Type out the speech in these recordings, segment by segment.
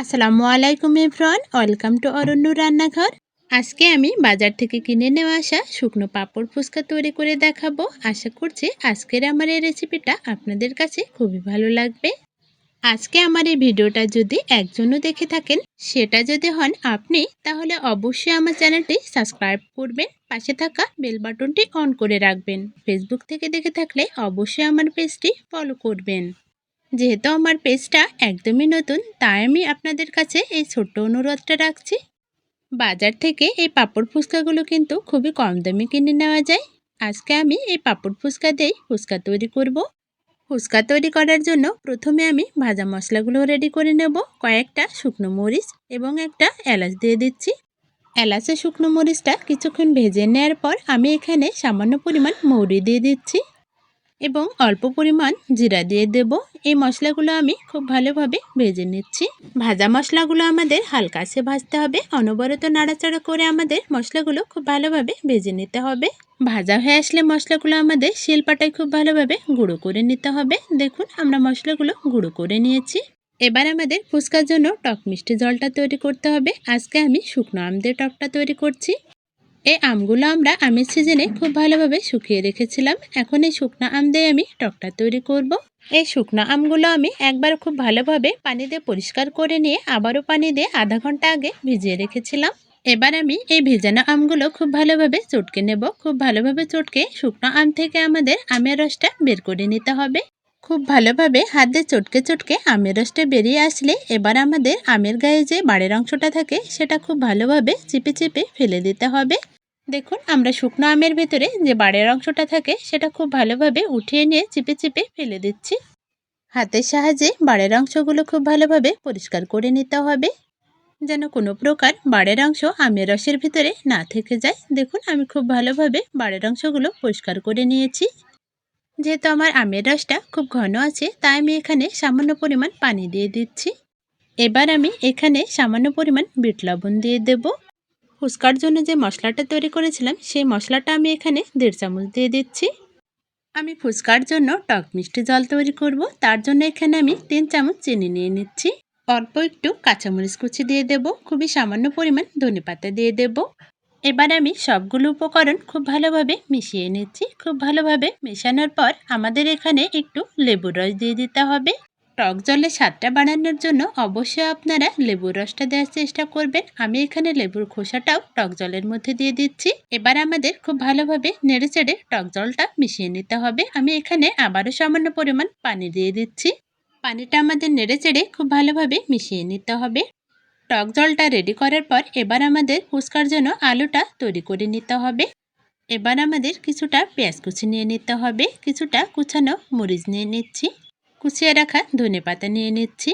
আসসালামু আলাইকুম everyone welcome to অরণ্য রান্নাঘর। আজকে আমি বাজার থেকে কিনে নেওয়া আসা শুকনো পাঁপড় ফুচকা তৈরি করে দেখাবো। আশা করছি আজকের আমার এই রেসিপিটা আপনাদের কাছে খুবই ভালো লাগবে। আজকে আমার এই ভিডিওটা যদি একজনও দেখে থাকেন, সেটা যদি হন আপনি, তাহলে অবশ্যই আমার চ্যানেলটি সাবস্ক্রাইব করবেন, পাশে থাকা বেল বাটনটি অন করে রাখবেন। ফেসবুক থেকে দেখে থাকলে অবশ্যই আমার পেজটি ফলো করবেন। যেহেতু আমার পেজটা একদমই নতুন, তাই আমি আপনাদের কাছে এই ছোট্ট অনুরোধটা রাখছি। বাজার থেকে এই পাপড় ফুচকাগুলো কিন্তু খুবই কম দামে কিনে নেওয়া যায়। আজকে আমি এই পাপড় ফুচকা দিয়েই ফুচকা তৈরি করব। ফুচকা তৈরি করার জন্য প্রথমে আমি ভাজা মশলাগুলো রেডি করে নেব। কয়েকটা শুকনো মরিচ এবং একটা এলাচ দিয়ে দিচ্ছি। এলাচের শুকনো মরিচটা কিছুক্ষণ ভেজে নেওয়ার পর আমি এখানে সামান্য পরিমাণ মৌরি দিয়ে দিচ্ছি। এবং অল্প পরিমাণ জিরা দিয়ে দেব। এই মশলাগুলো আমি খুব ভালোভাবে ভেজে নিচ্ছি। ভাজা মশলাগুলো আমাদের হালকা সে ভাজতে হবে। অনবরত নাড়াচাড়া করে আমাদের মশলাগুলো খুব ভালোভাবে ভেজে নিতে হবে। ভাজা হয়ে আসলে মশলাগুলো আমাদের শিলপাটায় খুব ভালোভাবে গুঁড়ো করে নিতে হবে। দেখুন, আমরা মশলাগুলো গুঁড়ো করে নিয়েছি। এবার আমাদের ফুচকার জন্য টক মিষ্টি জলটা তৈরি করতে হবে। আজকে আমি শুকনো আম দিয়ে টকটা তৈরি করছি। এই আমগুলো আমরা আমের সিজনে খুব ভালোভাবে শুকিয়ে রেখেছিলাম। এখন এই শুকনো আম দিয়ে আমি টকটা তৈরি করব। এই শুকনো আমগুলো আমি একবার খুব ভালোভাবে পানি দিয়ে পরিষ্কার করে নিয়ে আবারও পানি দিয়ে আধা ঘণ্টা আগে ভিজিয়ে রেখেছিলাম। এবার আমি এই ভেজানো আমগুলো খুব ভালোভাবে চটকে নেব। খুব ভালোভাবে চটকে শুকনো আম থেকে আমাদের আমের রসটা বের করে নিতে হবে। খুব ভালোভাবে হাত দিয়ে চটকে চটকে আমের রসটা বেরিয়ে আসলে এবার আমাদের আমের গায়ে যে বাড়ির অংশটা থাকে সেটা খুব ভালোভাবে চিপে চিপে ফেলে দিতে হবে। দেখুন, আমরা শুকনো আমের ভেতরে যে বাড়ির অংশটা থাকে, সেটা খুব ভালোভাবে উঠিয়ে নিয়ে চিপে চিপে ফেলে দিচ্ছি। হাতের সাহায্যে বাড়ির অংশগুলো খুব ভালোভাবে পরিষ্কার করে নিতে হবে, যেন কোনো প্রকার বাড়ির অংশ আমের রসের ভিতরে না থেকে যায়। দেখুন, আমি খুব ভালোভাবে বাড়ির অংশগুলো পরিষ্কার করে নিয়েছি। যেহেতু আমার আমের রসটা খুব ঘন আছে, তাই আমি এখানে সামান্য পরিমাণ পানি দিয়ে দিচ্ছি। এবার আমি এখানে সামান্য পরিমাণ বিট লবণ দিয়ে দেবো। ফুচকার জন্য যে মশলাটা তৈরি করেছিলাম, সেই মশলাটা আমি এখানে দেড় চামচ দিয়ে দিচ্ছি। আমি ফুচকার জন্য টক মিষ্টি জল তৈরি করব, তার জন্য এখানে আমি তিন চামচ চিনি নিয়ে নিচ্ছি। অল্প একটু কাঁচামরিচ কুচি দিয়ে দেব, খুবই সামান্য পরিমাণ ধনে পাতা দিয়ে দেব। এবার আমি সবগুলো উপকরণ খুব ভালোভাবে মিশিয়ে নিচ্ছি। খুব ভালোভাবে মেশানোর পর আমাদের এখানে একটু লেবুর রস দিয়ে দিতে হবে। টক জলে স্বাদটা বাড়ানোর জন্য অবশ্যই আপনারা লেবুর রসটা দেওয়ার চেষ্টা করবেন। আমি এখানে লেবুর খোসাটাও টক জলের মধ্যে দিয়ে দিচ্ছি। এবার আমাদের খুব ভালোভাবে নেড়ে চেড়ে টক জলটা মিশিয়ে নিতে হবে। আমি এখানে আবারও সামান্য পরিমাণ পানি দিয়ে দিচ্ছি। পানিটা আমাদের নেড়ে চেড়ে খুব ভালোভাবে মিশিয়ে নিতে হবে। টক জলটা রেডি করার পর এবার আমাদের ফুচকার জন্য আলুটা তৈরি করে নিতে হবে। এবার আমাদের কিছুটা পেঁয়াজ কুচি নিয়ে নিতে হবে। কিছুটা কুচানো মরিচ নিয়ে নিচ্ছি। কুচিয়ে রাখা ধনে পাতা নিয়ে নিচ্ছি।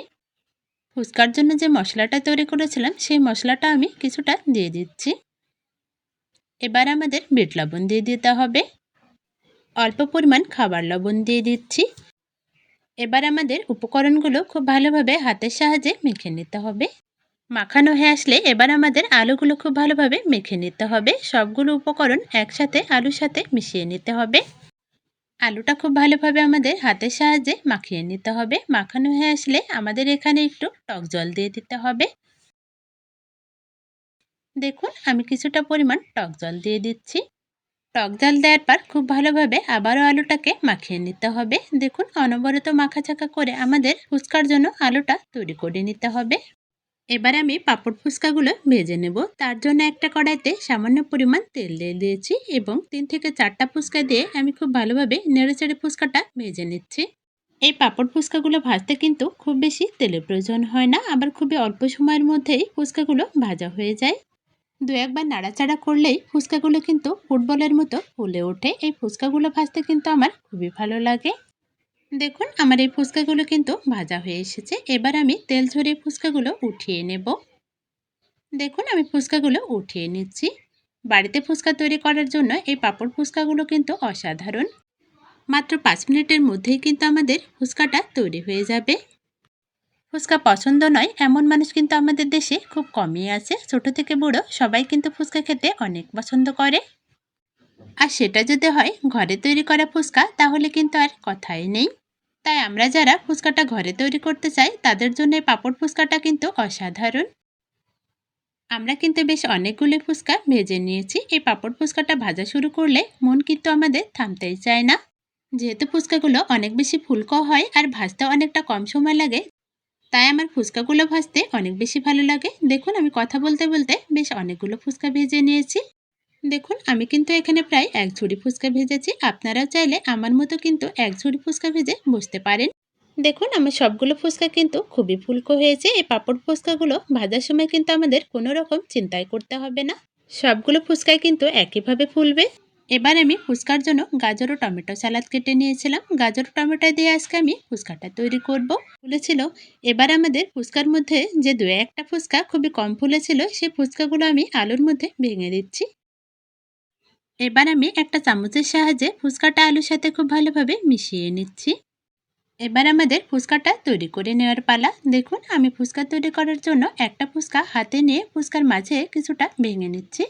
ফুচকার জন্য যে মশলাটা তৈরি করেছিলাম, সেই মশলাটা আমি কিছুটা দিয়ে দিচ্ছি। এবার আমাদের বিট লবণ দিয়ে দিতে হবে। অল্প পরিমাণ খাবার লবণ দিয়ে দিচ্ছি। এবার আমাদের উপকরণগুলো খুব ভালোভাবে হাতের সাহায্যে মেখে নিতে হবে। মাখানো হয়ে আসলে এবার আমাদের আলুগুলো খুব ভালোভাবে মেখে নিতে হবে। সবগুলো উপকরণ একসাথে আলুর সাথে মিশিয়ে নিতে হবে। আলুটা খুব ভালোভাবে আমাদের হাতের সাহায্যে মাখিয়ে নিতে হবে। মাখানো হয়ে আসলে আমাদের এখানে একটু টক জল দিয়ে দিতে হবে। দেখুন, আমি কিছুটা পরিমাণ টক জল দিয়ে দিচ্ছি। টক জল দেওয়ার পর খুব ভালোভাবে আবারও আলুটাকে মাখিয়ে নিতে হবে। দেখুন, অনবরত মাখা মাখাচাকা করে আমাদের ফুচকার জন্য আলুটা তৈরি করে নিতে হবে। এবার আমি পাঁপড় ফুচকাগুলো ভেজে নেব। তার জন্য একটা কড়াইতে সামান্য পরিমাণ তেল দিয়ে দিয়েছি এবং তিন থেকে চারটা ফুচকা দিয়ে আমি খুব ভালোভাবে নেড়ে চেড়ে ফুচকাটা ভেজে নিচ্ছি। এই পাঁপড় ফুচকাগুলো ভাজতে কিন্তু খুব বেশি তেলের প্রয়োজন হয় না, আবার খুবই অল্প সময়ের মধ্যেই ফুচকাগুলো ভাজা হয়ে যায়। দু একবার নাড়াচাড়া করলেই ফুচকাগুলো কিন্তু ফুটবলের মতো ফুলে ওঠে। এই ফুচকাগুলো ভাজতে কিন্তু আমার খুবই ভালো লাগে। দেখুন, আমার এই ফুচকাগুলো কিন্তু ভাজা হয়ে এসেছে। এবার আমি তেল ঝরিয়ে ফুচকাগুলো উঠিয়ে নেব। দেখুন, আমি ফুচকাগুলো উঠিয়ে নিচ্ছি। বাড়িতে ফুচকা তৈরি করার জন্য এই পাঁপড় ফুচকাগুলো কিন্তু অসাধারণ। মাত্র পাঁচ মিনিটের মধ্যেই কিন্তু আমাদের ফুচকাটা তৈরি হয়ে যাবে। ফুচকা পছন্দ নয়, এমন মানুষ কিন্তু আমাদের দেশে খুব কমই আছে। ছোট থেকে বুড়ো সবাই কিন্তু ফুচকা খেতে অনেক পছন্দ করে। আর সেটা যদি হয়, ঘরে তৈরি করা ফুচকা, তাহলে কিন্তু আর কথাই নেই। তাই আমরা যারা ফুচকাটা ঘরে তৈরি করতে চাই, তাদের জন্য পাঁপড় ফুচকাটা কিন্তু অসাধারণ। আমরা কিন্তু বেশ অনেকগুলো ফুচকা ভেজে নিয়েছি। এই পাপড় ফুচকাটা ভাজা শুরু করলে মন কিন্তু আমাদের থামতেই চায় না। যেহেতু ফুচকাগুলো অনেক বেশি ফুলকো হয় আর ভাজতে অনেকটা কম সময় লাগে, তাই আমার ফুচকাগুলো ভাজতে অনেক বেশি ভালো লাগে। দেখুন, আমি কথা বলতে বলতে বেশ অনেকগুলো ফুচকা ভেজে নিয়েছি। দেখুন, আমি কিন্তু এখানে প্রায় এক ঝুড়ি ফুচকা ভেজেছি। আপনারাও চাইলে আমার মতো কিন্তু এক ঝুড়ি ফুচকা ভেজে বসতে পারেন। দেখুন, আমার সবগুলো ফুচকা কিন্তু খুবই ফুলকো হয়েছে। এই পাঁপড় ফুচকাগুলো ভাজার সময় কিন্তু আমাদের কোনো রকম চিন্তাই করতে হবে না। সবগুলো ফুচকাই কিন্তু একইভাবে ফুলবে। এবার আমি ফুচকার জন্য গাজর ও টমেটো সালাদ কেটে নিয়েছিলাম। গাজর টমেটো দিয়ে আজকে আমি ফুচকাটা তৈরি করব। ফুলেছিল এবার আমাদের ফুচকার মধ্যে যে দু একটা ফুচকা খুবই কম ফুলেছিল সেই ফুচকাগুলো আমি আলুর মধ্যে ভেঙে দিচ্ছি। এবার আমি একটা চামচের সাহায্যে ফুচকাটা আলুর সাথে খুব ভালোভাবে মিশিয়ে নিচ্ছি। এবার আমাদের ফুচকাটা তৈরি করে নেওয়ার পালা। দেখুন, আমি ফুচকা তৈরি করার জন্য একটা ফুচকা হাতে নিয়ে ফুচকার মাঝে কিছুটা ভেঙে নিচ্ছি।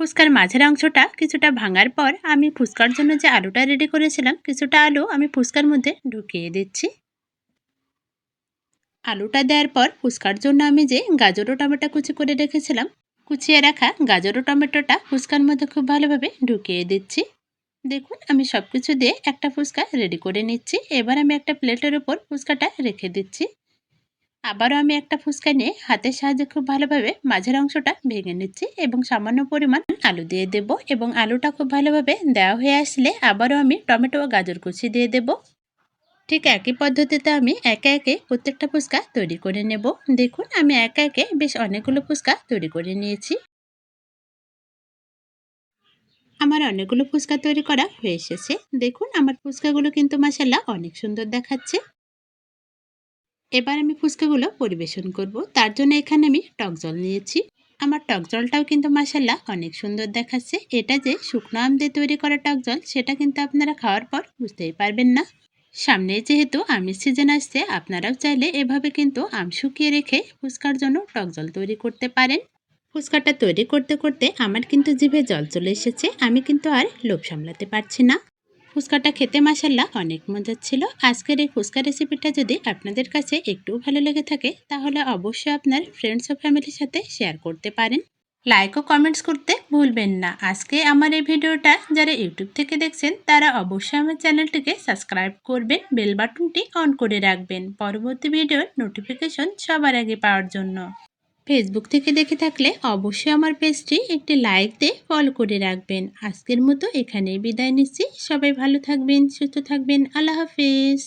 ফুচকার মাঝের অংশটা কিছুটা ভাঙার পর আমি ফুচকার জন্য যে আলুটা রেডি করেছিলাম, কিছুটা আলু আমি ফুচকার মধ্যে ঢুকিয়ে দিচ্ছি। আলুটা দেওয়ার পর ফুচকার জন্য আমি যে গাজর ও টমেটো কুচি করে রেখেছিলাম কুচিয়ে রাখা গাজর ও টমেটোটা ফুচকার মধ্যে খুব ভালোভাবে ঢুকিয়ে দিচ্ছি। দেখুন, আমি সব কিছু দিয়ে একটা ফুচকা রেডি করে নিচ্ছি। এবার আমি একটা প্লেটের উপর ফুচকাটা রেখে দিচ্ছি। আবারও আমি একটা ফুচকা নিয়ে হাতের সাহায্যে খুব ভালোভাবে মাঝের অংশটা ভেঙে নিচ্ছি এবং সামান্য পরিমাণ আলু দিয়ে দেব এবং আলুটা খুব ভালোভাবে দেওয়া হয়ে আসলে আবারও আমি টমেটো ও গাজর কুচি দিয়ে দেব। ঠিক একই পদ্ধতিতে আমি একে একে প্রত্যেকটা ফুচকা তৈরি করে নেব। দেখুন, আমি একে একে বেশ অনেকগুলো ফুচকা তৈরি করে নিয়েছি। আমার অনেকগুলো ফুচকা তৈরি করা হয়ে এসেছে। দেখুন, আমার ফুচকাগুলো কিন্তু মাসাল্লাহ অনেক সুন্দর দেখাচ্ছে। এবার আমি ফুচকাগুলো পরিবেশন করব। তার জন্য এখানে আমি টক জল নিয়েছি। আমার টক জলটাও কিন্তু মাসাল্লাহ অনেক সুন্দর দেখাচ্ছে। এটা যে শুকনো আম দিয়ে তৈরি করা টক জল, সেটা কিন্তু আপনারা খাওয়ার পর বুঝতেই পারবেন না। সামনে যেহেতু আমের সিজন আসছে, আপনারাও চাইলে এভাবে কিন্তু আম শুকিয়ে রেখে ফুচকার জন্য টক জল তৈরি করতে পারেন। ফুচকাটা তৈরি করতে করতে আমার কিন্তু জিভে জল চলে এসেছে, আমি কিন্তু আর লোভ সামলাতে পারছি না। ফুচকাটা খেতে মাসাল্লাহ অনেক মজার ছিল। আজকের এই ফুচকা রেসিপিটা যদি আপনাদের কাছে একটু ভালো লেগে থাকে, তাহলে অবশ্যই আপনার ফ্রেন্ডস ও ফ্যামিলির সাথে শেয়ার করতে পারেন। লাইক ও কমেন্টস করতে ভুলবেন না। আজকে আমার এই ভিডিওটা যারা ইউটিউব থেকে দেখছেন, তারা অবশ্যই আমার চ্যানেলটিকে সাবস্ক্রাইব করবেন বেল বাটনটি অন করে রাখবেন। পরবর্তী ভিডিওর নোটিফিকেশন সবার আগে পাওয়ার জন্য। ফেসবুক থেকে দেখে থাকলে অবশ্যই আমার পেজটি একটি লাইক দিয়ে ফলো করে রাখবেন। আজকের মতো এখানেই বিদায় নিচ্ছি। সবাই ভালো থাকবেন, সুস্থ থাকবেন। আল্লাহ হাফিজ।